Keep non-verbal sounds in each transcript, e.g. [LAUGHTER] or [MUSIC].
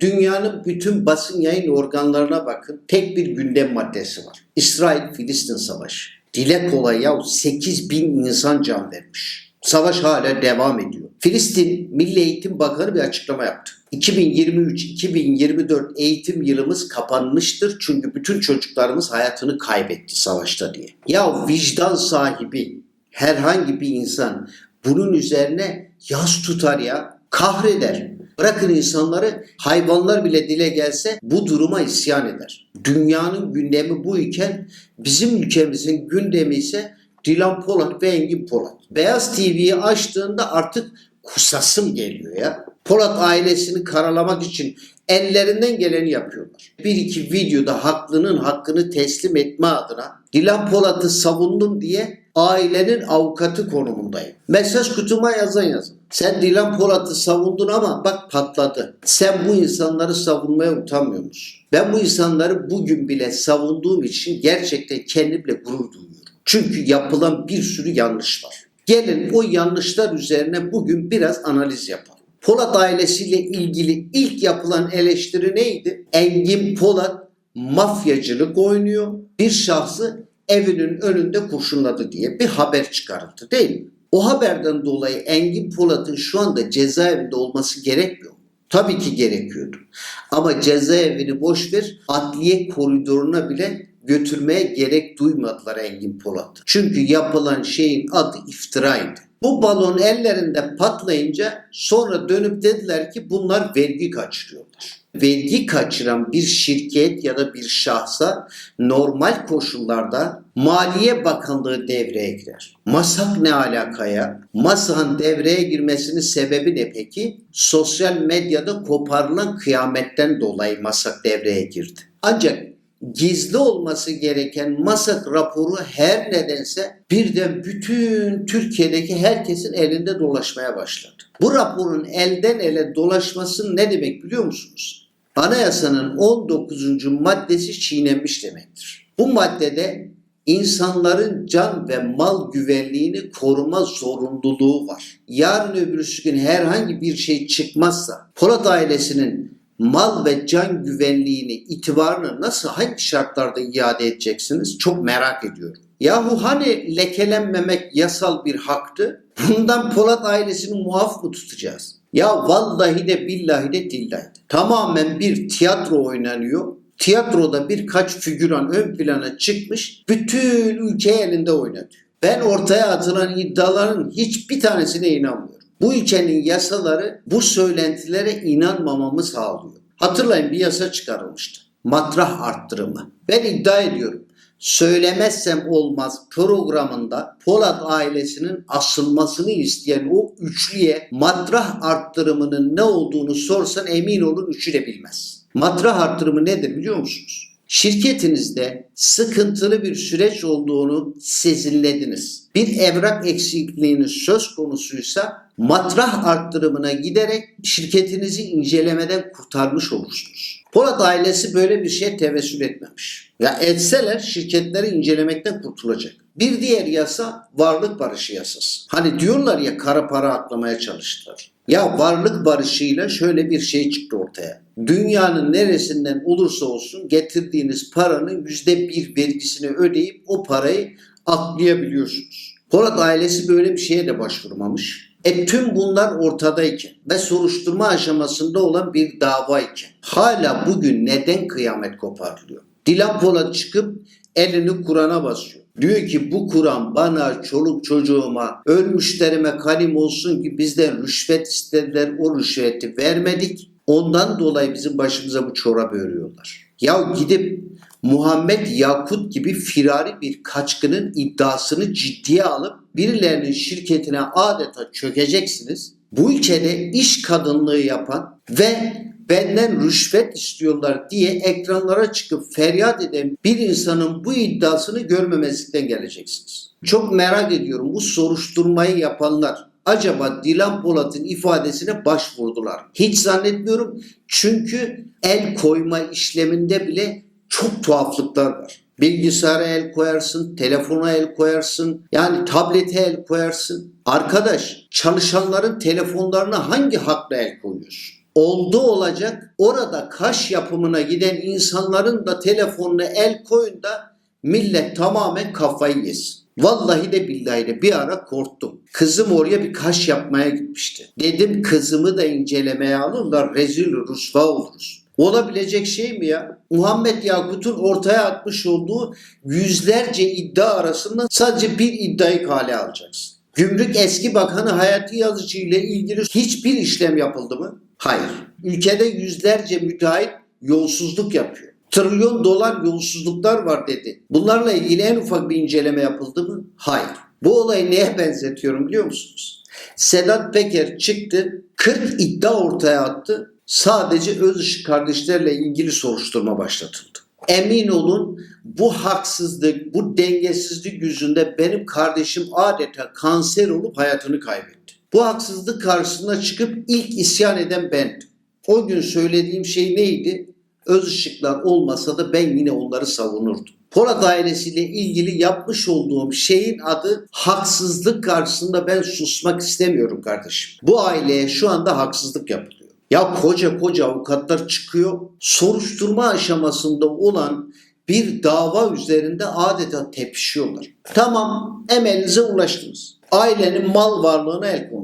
Dünyanın bütün basın yayın organlarına bakın. Tek bir gündem maddesi var. İsrail-Filistin savaşı. Dile kolay ya 8 bin insan can vermiş. Savaş hala devam ediyor. Filistin Milli Eğitim Bakanı bir açıklama yaptı. 2023-2024 eğitim yılımız kapanmıştır çünkü bütün çocuklarımız hayatını kaybetti savaşta diye. Ya vicdan sahibi herhangi bir insan bunun üzerine yas tutar ya, kahreder. Bırakın insanları hayvanlar bile dile gelse bu duruma isyan eder. Dünyanın gündemi bu iken bizim ülkemizin gündemi ise Dilan Polat ve Engin Polat. Beyaz TV'yi açtığında artık kusasım geliyor ya. Polat ailesini karalamak için ellerinden geleni yapıyorlar. Bir iki videoda haklının hakkını teslim etme adına Dilan Polat'ı savundum diye ailenin avukatı konumundayım. Mesaj kutuma yazan yazın. Sen Dilan Polat'ı savundun ama bak patladı. Sen bu insanları savunmaya utanmıyor musun? Ben bu insanları bugün bile savunduğum için gerçekten kendimle gurur duyuyorum. Çünkü yapılan bir sürü yanlış var. Gelin o yanlışlar üzerine bugün biraz analiz yapalım. Polat ailesiyle ilgili ilk yapılan eleştiri neydi? Engin Polat mafyacılık oynuyor. Bir şahsı evinin önünde kurşunladı diye bir haber çıkarıldı değil mi? O haberden dolayı Engin Polat'ın şu anda cezaevinde olması gerekmiyor? Tabii ki gerekiyordu. Ama cezaevini boş ver, adliye koridoruna bile götürmeye gerek duymadılar Engin Polat'ı. Çünkü yapılan şeyin adı iftiraydı. Bu balon ellerinde patlayınca sonra dönüp dediler ki bunlar vergi kaçırıyorlar. Vergi kaçıran bir şirket ya da bir şahsa normal koşullarda Maliye Bakanlığı devreye girer. Masak ne alakaya? Masak'ın devreye girmesinin sebebi ne peki? Sosyal medyada koparılan kıyametten dolayı Masak devreye girdi. Ancak gizli olması gereken masak raporu her nedense birden bütün Türkiye'deki herkesin elinde dolaşmaya başladı. Bu raporun elden ele dolaşması ne demek biliyor musunuz? Anayasanın 19. maddesi çiğnenmiş demektir. Bu maddede insanların can ve mal güvenliğini koruma zorunluluğu var. Yarın öbürsü gün herhangi bir şey çıkmazsa Polat ailesinin mal ve can güvenliğini, itibarını nasıl hangi şartlarda iade edeceksiniz? Çok merak ediyorum. Yahu hani lekelenmemek yasal bir haktı? Bundan Polat ailesini muaf mı tutacağız? Ya vallahi de billahi de dillahi. Tamamen bir tiyatro oynanıyor. Tiyatroda birkaç figüran ön plana çıkmış, bütün ülke elinde oynatıyor. Ben ortaya atılan iddiaların hiçbir tanesine inanmıyorum. Bu ülkenin yasaları bu söylentilere inanmamamı sağlıyor. Hatırlayın bir yasa çıkarılmıştı. Matrah arttırımı. Ben iddia ediyorum. Söylemezsem olmaz programında Polat ailesinin asılmasını isteyen o üçlüye matrah arttırımının ne olduğunu sorsan emin olun üçü de bilmez. Matrah arttırımı nedir biliyor musunuz? Şirketinizde sıkıntılı bir süreç olduğunu sezinlediniz. Bir evrak eksikliğiniz söz konusuysa matrah arttırımına giderek şirketinizi incelemeden kurtarmış olursunuz. Polat ailesi böyle bir şeye tevessül etmemiş. Ya etseler şirketleri incelemekten kurtulacak. Bir diğer yasa varlık barışı yasası. Hani diyorlar ya kara para aklamaya çalıştılar. Ya varlık barışıyla şöyle bir şey çıktı ortaya. Dünyanın neresinden olursa olsun getirdiğiniz paranın yüzde bir vergisini ödeyip o parayı aklayabiliyorsunuz. Polat ailesi böyle bir şeye de başvurmamış. E tüm bunlar ortadayken ve soruşturma aşamasında olan bir davayken hala bugün neden kıyamet koparılıyor? Dilan Polat çıkıp elini Kur'an'a basıyor. Diyor ki bu Kur'an bana, çoluk çocuğuma, ölmüşlerime kalim olsun ki bizden rüşvet istediler. O rüşveti vermedik. Ondan dolayı bizim başımıza bu çorabı örüyorlar. Ya gidip Muhammed Yakut gibi firari bir kaçkının iddiasını ciddiye alıp birilerinin şirketine adeta çökeceksiniz. Bu ülkede iş kadınlığı yapan ve benden rüşvet istiyorlar diye ekranlara çıkıp feryat eden bir insanın bu iddiasını görmemezlikten geleceksiniz. Çok merak ediyorum bu soruşturmayı yapanlar acaba Dilan Polat'ın ifadesine başvurdular. Hiç zannetmiyorum çünkü el koyma işleminde bile çok tuhaflıklar var. Bilgisayara el koyarsın, telefona el koyarsın, yani tablete el koyarsın. Arkadaş çalışanların telefonlarına hangi hakla el koyuyorsun? Oldu olacak orada kaş yapımına giden insanların da telefonuna el koyun da millet tamamen kafayı yesin. Vallahi de billahi de bir ara korktum. Kızım oraya bir kaş yapmaya gitmişti. Dedim kızımı da incelemeye alırlar rezil rusva oluruz. Olabilecek şey mi ya? Muhammed Yakut'un ortaya atmış olduğu yüzlerce iddia arasında sadece bir iddiayı kale alacaksın. Gümrük eski bakanı Hayati Yazıcı ile ilgili hiçbir işlem yapıldı mı? Hayır. Ülkede yüzlerce müteahhit yolsuzluk yapıyor. Trilyon dolar yolsuzluklar var dedi. Bunlarla ilgili en ufak bir inceleme yapıldı mı? Hayır. Bu olayı neye benzetiyorum biliyor musunuz? Sedat Peker çıktı, 40 iddia ortaya attı. Sadece Özışık kardeşlerle ilgili soruşturma başlatıldı. Emin olun bu haksızlık, bu dengesizlik yüzünde benim kardeşim adeta kanser olup hayatını kaybetti. Bu haksızlık karşısına çıkıp ilk isyan eden bendim. O gün söylediğim şey neydi? Öz ışıklar olmasa da ben yine onları savunurdum. Polat ailesiyle ilgili yapmış olduğum şeyin adı haksızlık karşısında ben susmak istemiyorum kardeşim. Bu aileye şu anda haksızlık yapılıyor. Ya koca koca avukatlar çıkıyor. Soruşturma aşamasında olan bir dava üzerinde adeta tepişiyorlar. Tamam emelinize ulaştınız. Ailenin mal varlığına el konuldu.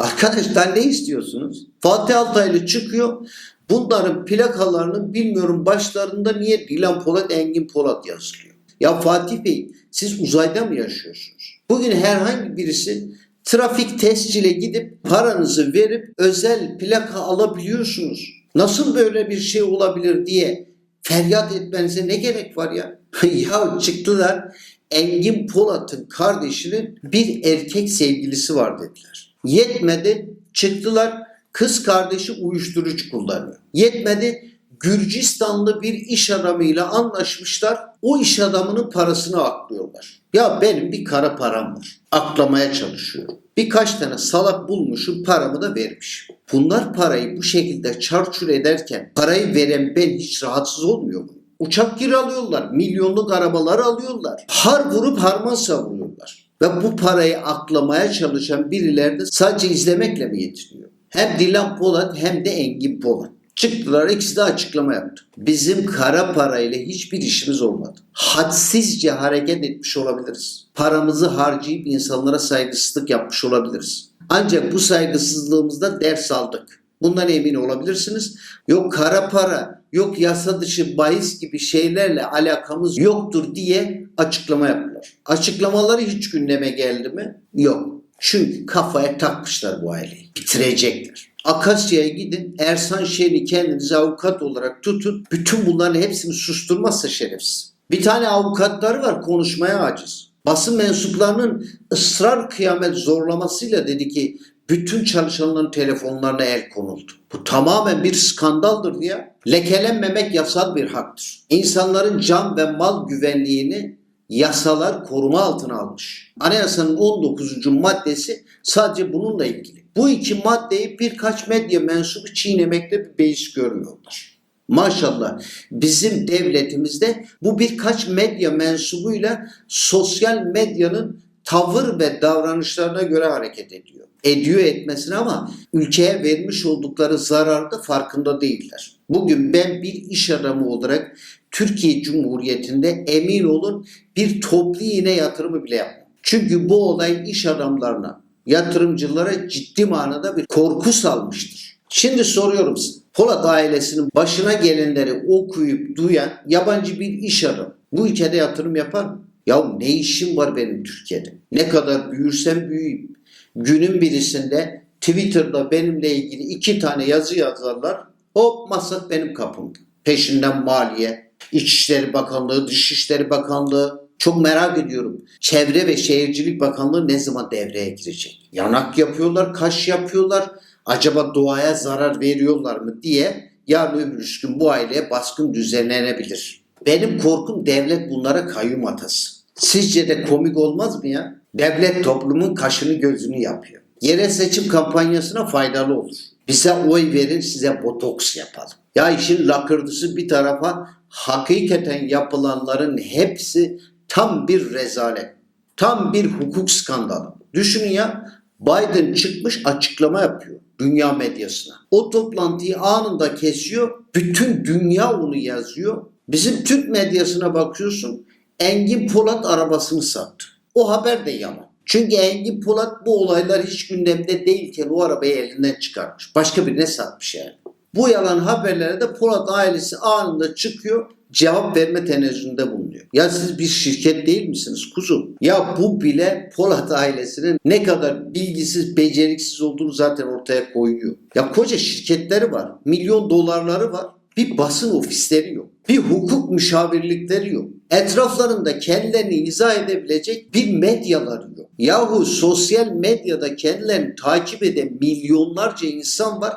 Arkadaşlar ne istiyorsunuz? Fatih Altaylı çıkıyor. Bunların plakalarının bilmiyorum başlarında niye Dilan Polat, Engin Polat yazılıyor. Ya Fatih Bey siz uzayda mı yaşıyorsunuz? Bugün herhangi birisi trafik testçile gidip paranızı verip özel plaka alabiliyorsunuz. Nasıl böyle bir şey olabilir diye feryat etmenize ne gerek var ya? [LAUGHS] ya çıktılar Engin Polat'ın kardeşinin bir erkek sevgilisi var dediler. Yetmedi çıktılar kız kardeşi uyuşturucu kullanıyor. Yetmedi Gürcistanlı bir iş adamıyla anlaşmışlar. O iş adamının parasını aklıyorlar. Ya benim bir kara param var. Aklamaya çalışıyorum. Birkaç tane salak bulmuşum paramı da vermişim. Bunlar parayı bu şekilde çarçur ederken parayı veren ben hiç rahatsız olmuyor mu? Uçak kiralıyorlar, milyonluk arabalar alıyorlar. Har vurup harman savuruyorlar. Ve bu parayı aklamaya çalışan birileri de sadece izlemekle mi yetiniyor? Hem Dilan Polat hem de Engin Polat. Çıktılar ikisi de açıklama yaptı. Bizim kara parayla hiçbir işimiz olmadı. Hadsizce hareket etmiş olabiliriz. Paramızı harcayıp insanlara saygısızlık yapmış olabiliriz. Ancak bu saygısızlığımızda ders aldık. Bundan emin olabilirsiniz. Yok kara para, yok yasa dışı bahis gibi şeylerle alakamız yoktur diye açıklama yaptılar. Açıklamaları hiç gündeme geldi mi? Yok. Çünkü kafaya takmışlar bu aileyi. Bitirecekler. Akasya'ya gidin Ersan Şen'i kendinize avukat olarak tutun. Bütün bunların hepsini susturmazsa şerefsiz. Bir tane avukatları var konuşmaya aciz. Basın mensuplarının ısrar kıyamet zorlamasıyla dedi ki bütün çalışanların telefonlarına el konuldu. Bu tamamen bir skandaldır diye. Lekelenmemek yasal bir haktır. İnsanların can ve mal güvenliğini yasalar koruma altına almış. Anayasanın 19. maddesi sadece bununla ilgili. Bu iki maddeyi birkaç medya mensubu çiğnemekte bir beis görmüyorlar. Maşallah bizim devletimizde bu birkaç medya mensubuyla sosyal medyanın tavır ve davranışlarına göre hareket ediyor. Ediyor etmesine ama ülkeye vermiş oldukları zararda farkında değiller. Bugün ben bir iş adamı olarak Türkiye Cumhuriyeti'nde emin olun bir toplu iğne yatırımı bile yapmam. Çünkü bu olay iş adamlarına, yatırımcılara ciddi manada bir korku salmıştır. Şimdi soruyorum size. Polat ailesinin başına gelenleri okuyup duyan yabancı bir iş adamı bu ülkede yatırım yapar mı? Ya ne işim var benim Türkiye'de? Ne kadar büyürsem büyüyeyim. Günün birisinde Twitter'da benimle ilgili iki tane yazı yazarlar. Hop masak benim kapımda. Peşinden maliye, İçişleri Bakanlığı, Dışişleri Bakanlığı. Çok merak ediyorum. Çevre ve Şehircilik Bakanlığı ne zaman devreye girecek? Yanak yapıyorlar, kaş yapıyorlar. Acaba doğaya zarar veriyorlar mı diye yarın öbür gün bu aileye baskın düzenlenebilir. Benim korkum devlet bunlara kayyum atası. Sizce de komik olmaz mı ya? Devlet toplumun kaşını gözünü yapıyor. Yerel seçim kampanyasına faydalı olur. Bize oy verin size botoks yapalım. Ya işin lakırdısı bir tarafa hakikaten yapılanların hepsi tam bir rezalet. Tam bir hukuk skandalı. Düşünün ya Biden çıkmış açıklama yapıyor. dünya medyasına. O toplantıyı anında kesiyor. Bütün dünya onu yazıyor. Bizim Türk medyasına bakıyorsun. Engin Polat arabasını sattı. O haber de yalan. Çünkü Engin Polat bu olaylar hiç gündemde değilken o arabayı elinden çıkarmış. Başka birine satmış yani. Bu yalan haberlere de Polat ailesi anında çıkıyor cevap verme tenezzülünde bulunuyor. Ya siz bir şirket değil misiniz kuzum? Ya bu bile Polat ailesinin ne kadar bilgisiz, beceriksiz olduğunu zaten ortaya koyuyor. Ya koca şirketleri var. Milyon dolarları var. Bir basın ofisleri yok. Bir hukuk müşavirlikleri yok. Etraflarında kendilerini izah edebilecek bir medyaları yok. Yahu sosyal medyada kendilerini takip eden milyonlarca insan var.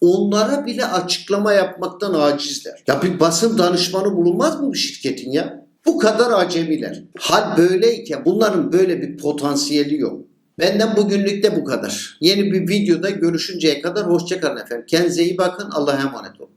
Onlara bile açıklama yapmaktan acizler. Ya bir basın danışmanı bulunmaz mı bu şirketin ya? Bu kadar acemiler. Hal böyleyken bunların böyle bir potansiyeli yok. Benden bugünlük de bu kadar. Yeni bir videoda görüşünceye kadar hoşçakalın efendim. Kendinize iyi bakın. Allah'a emanet olun.